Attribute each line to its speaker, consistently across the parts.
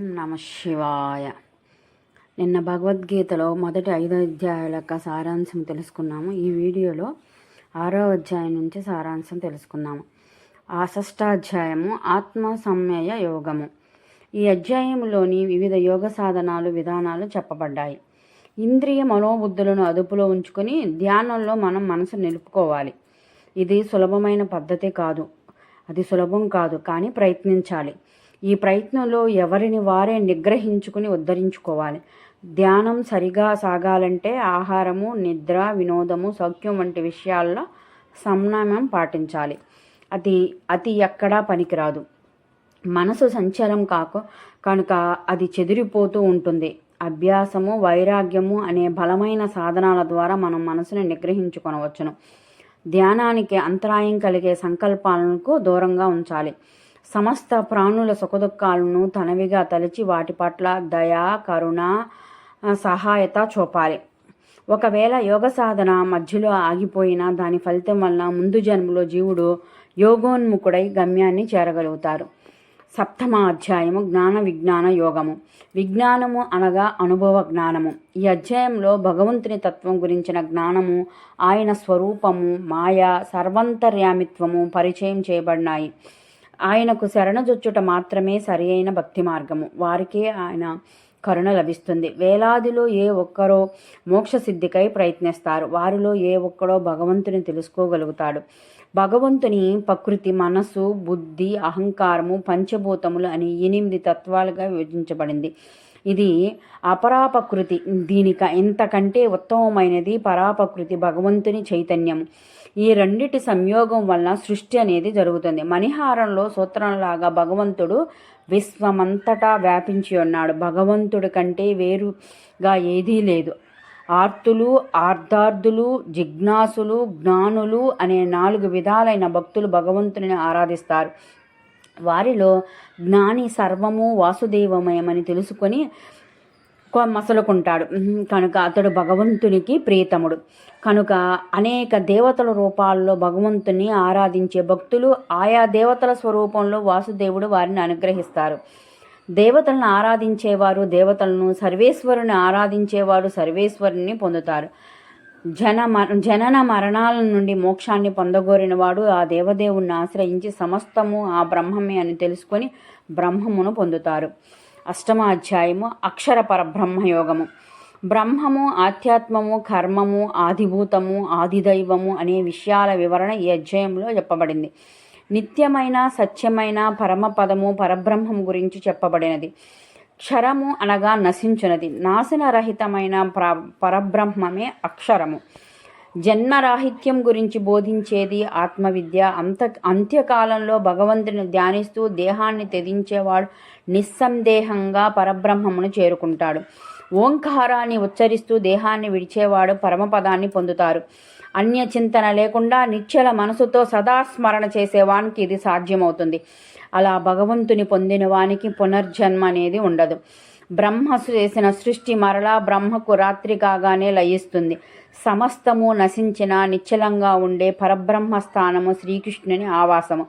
Speaker 1: ఓం నమ శివాయ. నిన్న భగవద్గీతలో మొదటి ఐదు అధ్యాయాల యొక్క సారాంశం తెలుసుకున్నాము. ఈ వీడియోలో ఆరో అధ్యాయం నుంచి సారాంశం తెలుసుకున్నాము. ఆ షష్టాధ్యాయము ఆత్మ సంయయ యోగము. ఈ అధ్యాయంలోని వివిధ యోగ సాధనాలు విధానాలు చెప్పబడ్డాయి. ఇంద్రియ మనోబుద్ధులను అదుపులో ఉంచుకొని ధ్యానంలో మనం మనసు నిలుపుకోవాలి. ఇది సులభమైన పద్ధతి కాదు. అది సులభం కాదు కానీ ప్రయత్నించాలి. ఈ ప్రయత్నంలో ఎవరిని వారే నిగ్రహించుకుని ఉద్ధరించుకోవాలి. ధ్యానం సరిగా సాగాలంటే ఆహారము నిద్ర వినోదము సౌఖ్యం వంటి విషయాల్లో సంయమం పాటించాలి. అది అతి ఎక్కడా పనికిరాదు. మనసు సంచలం కాక కనుక అది చెదిరిపోతూ ఉంటుంది. అభ్యాసము వైరాగ్యము అనే బలమైన సాధనాల ద్వారా మనం మనసుని నిగ్రహించుకొనవచ్చును. ధ్యానానికి అంతరాయం కలిగే సంకల్పాలకు దూరంగా ఉంచాలి. సమస్త ప్రాణుల సుఖదుఖాలను తనవిగా తలచి వాటి పట్ల దయ కరుణ సహాయత చూపాలి. ఒకవేళ యోగ సాధన మధ్యలో ఆగిపోయినా దాని ఫలితం వలన ముందు జన్మలో జీవుడు యోగోన్ముఖుడై గమ్యాన్ని చేరగలుగుతారు. సప్తమ అధ్యాయము జ్ఞాన విజ్ఞాన యోగము. విజ్ఞానము అనగా అనుభవ జ్ఞానము. ఈ అధ్యాయంలో భగవంతుని తత్వం గురించిన జ్ఞానము ఆయన స్వరూపము మాయ సర్వంతర్యామిత్వము పరిచయం చేయబడినాయి. ఆయనకు శరణజొచ్చుట మాత్రమే సరి అయిన భక్తి మార్గము. వారికే ఆయన కరుణ లభిస్తుంది. వేలాదిలో ఏ ఒక్కరో మోక్ష సిద్ధికై ప్రయత్నిస్తారు. వారిలో ఏ ఒక్కడో భగవంతుని తెలుసుకోగలుగుతాడు. భగవంతుని ప్రకృతి మనసు బుద్ధి అహంకారము పంచభూతములు అని ఎనిమిది తత్వాలుగా విభజించబడింది. ఇది అపరాపకృతి. దీనిక ఇంతకంటే ఉత్తమమైనది పరాపకృతి భగవంతుని చైతన్యం. ఈ రెండిటి సంయోగం వలన సృష్టి అనేది జరుగుతుంది. మణిహారంలో సూత్రంలాగా భగవంతుడు విశ్వమంతటా వ్యాపించి ఉన్నాడు. భగవంతుడి కంటే వేరుగా ఏదీ లేదు. ఆర్తులు ఆర్ధార్థులు జిజ్ఞాసులు జ్ఞానులు అనే నాలుగు విధాలైన భక్తులు భగవంతుని ఆరాధిస్తారు. వారిలో జ్ఞాని సర్వము వాసుదేవమయమని తెలుసుకొని మసలుకుంటాడు. కనుక అతడు భగవంతునికి ప్రీతముడు. కనుక అనేక దేవతల రూపాల్లో భగవంతుని ఆరాధించే భక్తులు ఆయా దేవతల స్వరూపంలో వాసుదేవుడు వారిని అనుగ్రహిస్తారు. దేవతలను ఆరాధించేవారు దేవతలను సర్వేశ్వరుని ఆరాధించేవారు సర్వేశ్వరుని పొందుతారు. జన జనన మరణాల నుండి మోక్షాన్ని పొందగోరినవాడు ఆ దేవదేవుణ్ణి ఆశ్రయించి సమస్తము ఆ బ్రహ్మమే అని తెలుసుకొని బ్రహ్మమును పొందుతారు. అష్టమాధ్యాయము అక్షర పరబ్రహ్మయోగము బ్రహ్మము ఆధ్యాత్మము కర్మము ఆదిభూతము ఆదిదైవము అనే విషయాల వివరణ ఈ అధ్యాయంలో చెప్పబడింది. నిత్యమైన సత్యమైన పరమపదము పరబ్రహ్మం గురించి చెప్పబడినది. క్షరము అనగా నశించునది. నాశనరహితమైన ప్ర పరబ్రహ్మమే అక్షరము. జన్మరాహిత్యం గురించి బోధించేది ఆత్మవిద్య. అంత అంత్యకాలంలో భగవంతుని ధ్యానిస్తూ దేహాన్ని తెదించేవాడు నిస్సందేహంగా పరబ్రహ్మమును చేరుకుంటాడు. ఓంకారాన్ని ఉచ్చరిస్తూ దేహాన్ని విడిచేవాడు పరమపదాన్ని పొందుతారు. అన్య చింతన లేకుండా నిశ్చల మనసుతో సదా స్మరణ చేసేవానికి ఇది సాధ్యమవుతుంది. అలా భగవంతుని పొందిన వానికి పునర్జన్మ అనేది ఉండదు. బ్రహ్మ చేసిన సృష్టి మరలా బ్రహ్మకు రాత్రి కాగానే లయిస్తుంది. సమస్తము నశించిన నిశ్చలంగా ఉండే పరబ్రహ్మ స్థానము శ్రీకృష్ణుని ఆవాసము.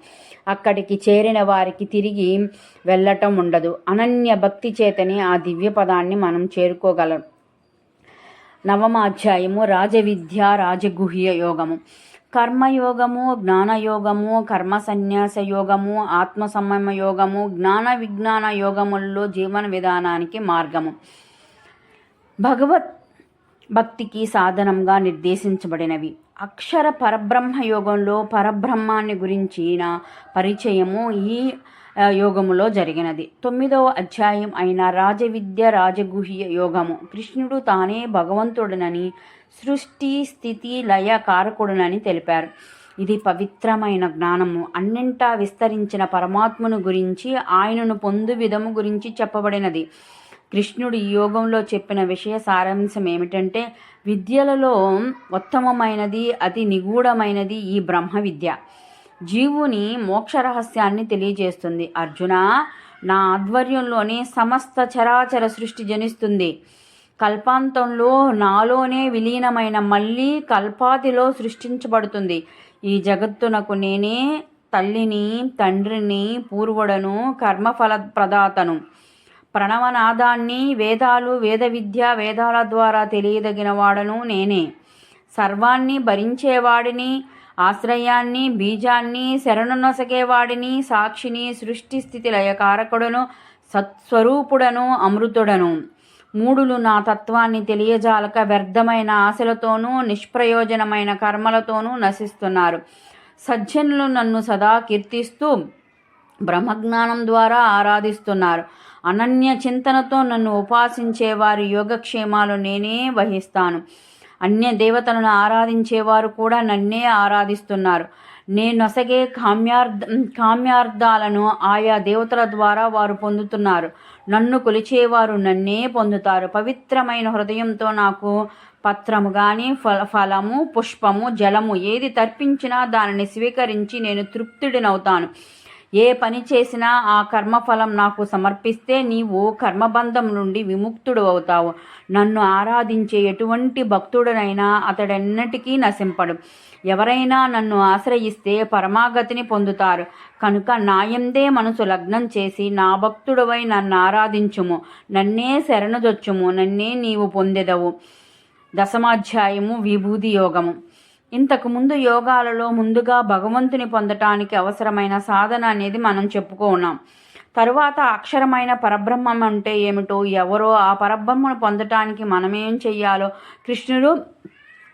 Speaker 1: అక్కడికి చేరిన వారికి తిరిగి వెళ్ళటం ఉండదు. అనన్య భక్తి చేతని ఆ దివ్య పదాన్ని మనం చేరుకోగలం. నవమాధ్యాయము రాజవిద్య రాజగుహ్య యోగము. కర్మయోగము జ్ఞానయోగము కర్మ సన్యాస యోగము ఆత్మ సంయమ యోగము జ్ఞాన విజ్ఞాన యోగముల్లో జీవన విధానానికి మార్గము. భగవత్ భక్తికి సాధనంగా నిర్దేశించబడినవి. అక్షర పరబ్రహ్మ యోగంలో పరబ్రహ్మాన్ని గురించిన పరిచయము ఈ యోగములో జరిగినది. తొమ్మిదవ అధ్యాయం అయిన రాజవిద్య రాజగుహ్య యోగము. కృష్ణుడు తానే భగవంతుడనని సృష్టి స్థితి లయ కారకుడునని తెలిపారు. ఇది పవిత్రమైన జ్ఞానము. అన్నింటా విస్తరించిన పరమాత్మను గురించి ఆయనను పొందు విధము గురించి చెప్పబడినది. కృష్ణుడు ఈ యోగంలో చెప్పిన విషయ సారాంశం ఏమిటంటే విద్యలలో ఉత్తమమైనది అతి నిగూఢమైనది ఈ బ్రహ్మ విద్య జీవుని మోక్ష రహస్యాన్ని తెలియజేస్తుంది. అర్జున నా ఆధ్వర్యంలోనే సమస్త చరాచర సృష్టి జనిస్తుంది. కల్పాంతంలో నాలోనే విలీనమైన మళ్ళీ కల్పాతిలో సృష్టించబడుతుంది. ఈ జగత్తునకు నేనే తల్లిని తండ్రిని పూర్వుడను కర్మఫల ప్రదాతను ప్రణవనాదాన్ని వేదాలు వేద విద్య వేదాల ద్వారా తెలియదగిన వాడను నేనే. సర్వాన్ని భరించేవాడిని ఆశ్రయాన్ని బీజాన్ని శరణు నొసగేవాడిని సాక్షిని సృష్టి స్థితి లయకారకుడను సత్స్వరూపుడను అమృతుడను. మూడులు నా తత్వాన్ని తెలియజాలక వ్యర్థమైన ఆశలతోనూ నిష్ప్రయోజనమైన కర్మలతోనూ నశిస్తున్నారు. సజ్జనులు నన్ను సదా కీర్తిస్తూ బ్రహ్మజ్ఞానం ద్వారా ఆరాధిస్తున్నారు. అనన్య చింతనతో నన్ను ఉపాసించే వారి యోగక్షేమాలు నేనే వహిస్తాను. అన్య దేవతలను ఆరాధించేవారు కూడా నన్నే ఆరాధిస్తున్నారు. నేను నొసగే కామ్యార్థ కామ్యార్థాలను ఆయా దేవతల ద్వారా వారు పొందుతున్నారు. నన్ను కొలిచేవారు నన్నే పొందుతారు. పవిత్రమైన హృదయంతో నాకు పత్రము కానీ ఫల ఫలము పుష్పము జలము ఏది తర్పించినా దానిని స్వీకరించి నేను తృప్తుడినవుతాను. ఏ పని చేసినా ఆ కర్మఫలం నాకు సమర్పిస్తే నీవు కర్మబంధం నుండి విముక్తుడు అవుతావు. నన్ను ఆరాధించే ఎటువంటి భక్తుడనైనా అతడెన్నటికీ నశింపడు. ఎవరైనా నన్ను ఆశ్రయిస్తే పరమాగతిని పొందుతారు. కనుక నాయందే మనసు లగ్నం చేసి నా భక్తుడవై నన్ను ఆరాధించుము. నన్నే శరణుదొచ్చుము నన్నే నీవు పొందెదవు. దశమాధ్యాయము విభూది యోగము. ఇంతకుముందు యోగాలలో ముందుగా భగవంతుని పొందటానికి అవసరమైన సాధన అనేది మనం చెప్పుకున్నాం. తరువాత అక్షరమైన పరబ్రహ్మం అంటే ఏమిటో ఎవరో ఆ పరబ్రహ్మను పొందటానికి మనమేం చెయ్యాలో కృష్ణుడు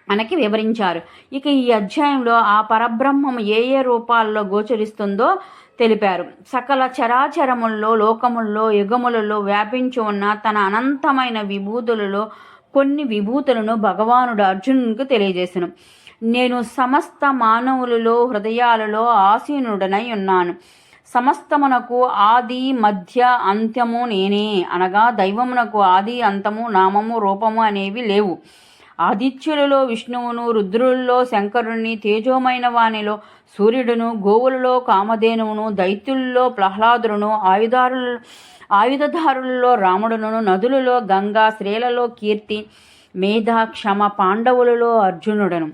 Speaker 1: మనకి వివరించారు. ఇక ఈ అధ్యాయంలో ఆ పరబ్రహ్మం ఏ ఏ రూపాల్లో గోచరిస్తుందో తెలిపారు. సకల చరాచరముల్లో లోకముల్లో యుగములలో వ్యాపించి ఉన్న తన అనంతమైన విభూతులలో కొన్ని విభూతులను భగవానుడు అర్జునునికి తెలియజేసను. నేను సమస్త మానవులలో హృదయాలలో ఆసీనుడనై ఉన్నాను. సమస్తమునకు ఆది మధ్య అంత్యము నేనే. అనగా దైవమునకు ఆది అంతము నామము రూపము అనేవి లేవు. ఆదిత్యులలో విష్ణువును రుద్రుల్లో శంకరుణ్ణి తేజోమైన వానిలో సూర్యుడును గోవులలో కామధేనువును దైత్యుల్లో ప్రహ్లాదులను ఆయుధారు ఆయుధదారులలో రాముడును నదులలో గంగా స్త్రీలలో కీర్తి మేధ క్షమ పాండవులలో అర్జునుడను.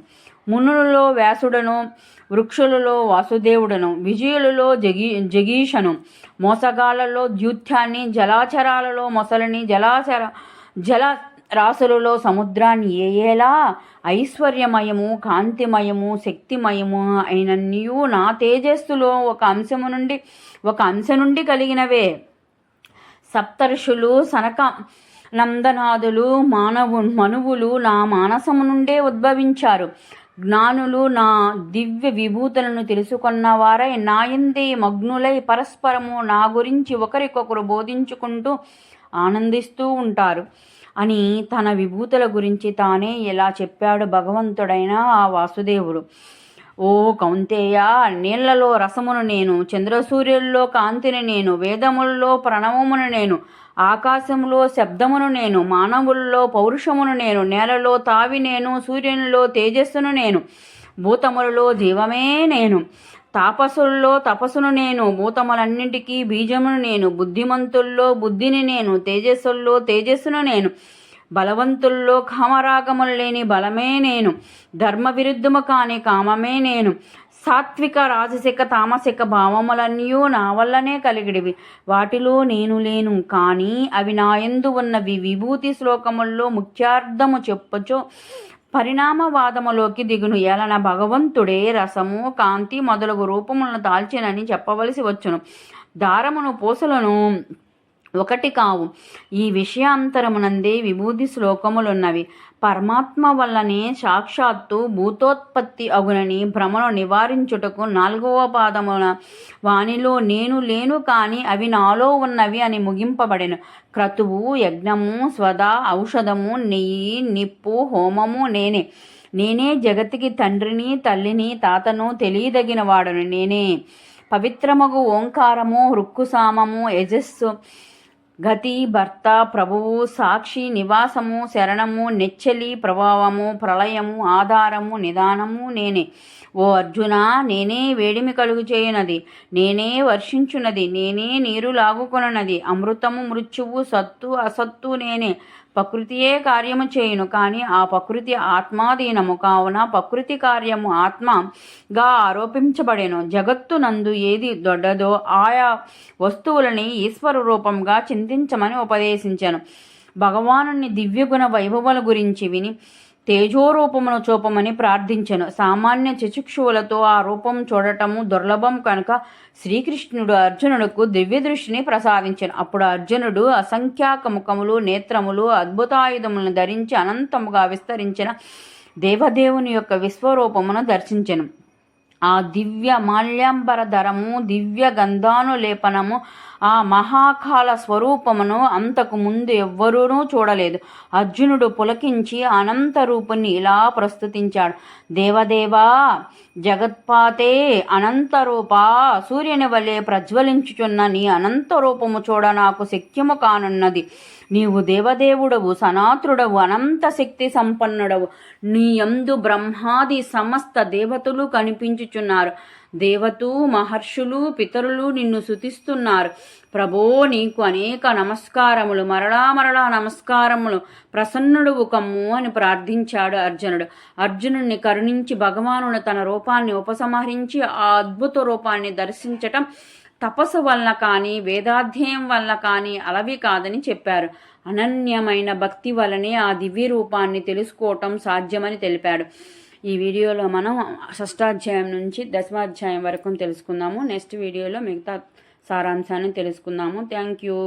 Speaker 1: మునులలో వ్యాసుడను వృక్షులలో వాసుదేవుడను విజయులలో జగీ జగీషను మోసగాళ్ళలో ద్యూత్యాన్ని జలాచరాలలో మొసలిని జలాచర జల రాసులలో సముద్రాన్ని ఏయేలా? ఐశ్వర్యమయము కాంతిమయము శక్తిమయము అయినన్నియు నా తేజస్సులో ఒక అంశము నుండి ఒక అంశ నుండి కలిగినవే. సప్తర్షులు సనక నందనాదులు మానవు మనువులు నా మానసము నుండే ఉద్భవించారు. జ్ఞానులు నా దివ్య విభూతులను తెలుసుకున్నవారై నాయందే మగ్నులై పరస్పరము నా గురించి ఒకరికొకరు బోధించుకుంటూ ఆనందిస్తూ ఉంటారు. అని తన విభూతుల గురించి తానే ఇలా చెప్పాడు భగవంతుడైన ఆ వాసుదేవుడు. ఓ కౌంతేయ నీళ్ళలో రసమును నేను చంద్రసూర్యుల్లో కాంతిని నేను వేదముల్లో ప్రణవమును నేను ఆకాశములో శబ్దమును నేను మానవుల్లో పౌరుషమును నేను నేలలో తావి నేను సూర్యునిలో తేజస్సును నేను భూతములలో జీవమే నేను తాపసుల్లో తపస్సును నేను భూతములన్నింటికీ బీజమును నేను బుద్ధిమంతుల్లో బుద్ధిని నేను తేజస్సుల్లో తేజస్సును నేను బలవంతుల్లో కామరాగములు లేని బలమే నేను ధర్మ విరుద్ధము కాని కామమే నేను సాత్విక రాజసిక తామసిక భావములన్నీ నా వల్లనే కలిగిడివి. వాటిలో నేను లేను కానీ అవి నా ఎందు ఉన్నవి. విభూతి శ్లోకముల్లో ముఖ్యార్థము చెప్పచో పరిణామవాదములోకి దిగును. ఎలన భగవంతుడే రసము కాంతి మొదలగు రూపములను దాల్చినని చెప్పవలసి వచ్చును. దారమును పూసలను ఒకటి కావు. ఈ విషయాంతరమునందే విభూతి శ్లోకములున్నవి. పరమాత్మ వల్లనే సాక్షాత్తు భూతోత్పత్తి అగునని భ్రమను నివారించుటకు నాలుగవ పాదమున వానిలో నేను లేను కాని అవి నాలో ఉన్నవి అని ముగింపబడెను. క్రతువు యజ్ఞము స్వద ఔషధము నెయ్యి నిప్పు హోమము నేనే. నేనే జగతికి తండ్రిని తల్లిని తాతను తెలియదగిన వాడును నేనే. పవిత్రమగు ఓంకారము హృక్కుసామము యజస్సు గతి భర్త ప్రభువు సాక్షి నివాసము శరణము నెచ్చలి ప్రభావము ప్రళయము ఆధారము నిదానము నేనే. ఓ అర్జున నేనే వేడిమి కలుగు చేయనది నేనే వర్షించున్నది నేనే నీరు లాగుకొనది అమృతము మృత్యువు సత్తు అసత్తు నేనే. ప్రకృతియే కార్యము చేయును కానీ ఆ ప్రకృతి ఆత్మాధీనము. కావున ప్రకృతి కార్యము ఆత్మగా ఆరోపించబడెను. జగత్తు నందు ఏది దొడ్డదో ఆయా వస్తువులని ఈశ్వర రూపంగా చింతించమని ఉపదేశించాను. భగవానుని దివ్యగుణ వైభవాల గురించి విని తేజోరూపమును చూపమని ప్రార్థించెను. సామాన్య చచుక్షువులతో ఆ రూపం చూడటము దుర్లభం కనుక శ్రీకృష్ణుడు అర్జునుడుకు దివ్య దృష్టిని ప్రసాదించెను. అప్పుడు అర్జునుడు అసంఖ్యాక ముఖములు నేత్రములు అద్భుతాయుధములను ధరించి అనంతముగా విస్తరించిన దేవదేవుని యొక్క విశ్వరూపమును దర్శించెను. ఆ దివ్య మాల్యాంబర ధరము దివ్య గంధాను లేపనము ఆ మహాకాల స్వరూపమును అంతకు ముందు ఎవ్వరూనూ చూడలేదు. అర్జునుడు పులకించి అనంత రూపుని ఇలా ప్రస్తుతించాడు. దేవదేవా జగత్పాతే అనంతరూప సూర్యుని వలె ప్రజ్వలించుచున్న నీ అనంత రూపము చూడ నాకు శక్యము కానున్నది. నీవు దేవదేవుడవు సనాతుడవు అనంత శక్తి సంపన్నుడవు. నీ యందు బ్రహ్మాది సమస్త దేవతలు కనిపించుచున్నారు. దేవతూ మహర్షులు పితరులు నిన్ను శుతిస్తున్నారు ప్రభో నీకు అనేక నమస్కారములు మరలా మరలా నమస్కారములు. ప్రసన్నుడువు కమ్ము అని ప్రార్థించాడు అర్జునుడు. అర్జునుడిని కరుణించి భగవానుడు తన రూపాన్ని ఉపసంహరించి ఆ అద్భుత రూపాన్ని దర్శించటం తపస్సు వల్ల కానీ వేదాధ్యయం వల్ల కానీ అలవి కాదని చెప్పారు. అనన్యమైన భక్తి వలనే ఆ దివ్య రూపాన్ని తెలుసుకోవటం సాధ్యమని తెలిపాడు. ఈ వీడియోలో మనం షష్టాధ్యాయం నుంచి దశమాధ్యాయం వరకు తెలుసుకుందాము. నెక్స్ట్ వీడియోలో మిగతా సారాంశాన్ని తెలుసుకుందాము. Thank you.